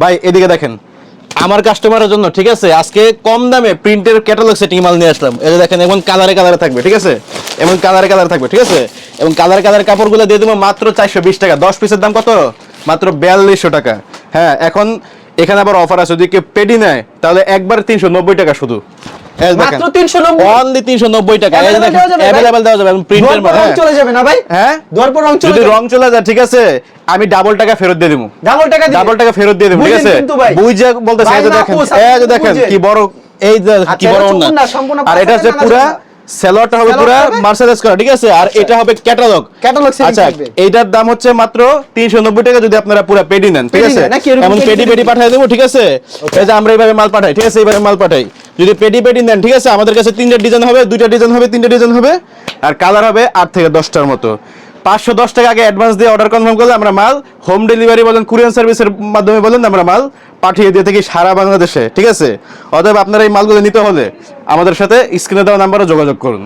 ভাই, এদিকে দেখেন, আমার কাস্টমারের জন্য, ঠিক আছে? আজকে কম দামে প্রিন্টের ক্যাটালগ সেটিং মাল নিয়ে আসলাম। এই দেখেন এবং কালারে কালারে থাকবে, ঠিক আছে? এবং কালারে কালারে থাকবে, ঠিক আছে? এবং কালারে কালারে কাপড়গুলো দিয়ে দেবো মাত্র চারশো বিশ টাকা। দশ পিসের দাম কত? মাত্র বিয়াল্লিশশো টাকা। হ্যাঁ এখন এখানে আবার অফার আছে। যদি কেউ পেডি নেয়, তাহলে একবার তিনশো নব্বই টাকা শুধু। মাত্র 390 অনলি তিনশো নব্বই টাকা। Available দেওয়া যাবে, ভাই? অ্যাভেলেবেল দেওয়া যাবে প্রিন্টের ধোয়ার রং চলে যাবে না ভাই। হ্যাঁ? ধোয়ার পর রং চলে যদি রং চলে যায় ঠিক আছে আমি ডাবল টাকা ফেরত দিয়ে দেবো। ডাবল টাকা ডাবল টাকা ফেরত দিয়ে দেবো ঠিক আছে? বুঝে না দেখেন এই যে দেখেন কি বড় এই যে কি বড় না, আর এটা হচ্ছে পুরা হবে পুরা? আচ্ছা। মার্সেলাইজ করা ঠিক আছে? আর এটা হবে ক্যাটালগ Catalog আচ্ছা এইটার দাম হচ্ছে মাত্র 390 টাকা যদি আপনারা পুরো পেডি নেন ঠিক আছে? এমন পেডি পেডি পেডি পেডি পাঠিয়ে দেবো ঠিক আছে? এই যে আমরা এইভাবে মাল পাঠাই ঠিক আছে? এইভাবে মাল পাঠাই। যদি পেটি পেটি নেন, ঠিক আছে? আমাদের কাছে তিনটা ডিজাইন হবে, দুইটা ডিজাইন হবে, তিনটা ডিজাইন হবে, আর কালার হবে আট থেকে দশটার মতো। পাঁচশো দশ টাকা আগে অ্যাডভান্স দিয়ে অর্ডার কনফার্ম করলে আমরা মাল হোম ডেলিভারি বলেন, কুরিয়ান সার্ভিসের মাধ্যমে বলেন, আমরা মাল পাঠিয়ে দিয়ে থাকি সারা বাংলাদেশে, ঠিক আছে? অতএব আপনারা এই মালগুলো নিতে হলে আমাদের সাথে স্ক্রিনে দেওয়া নাম্বারও যোগাযোগ করুন।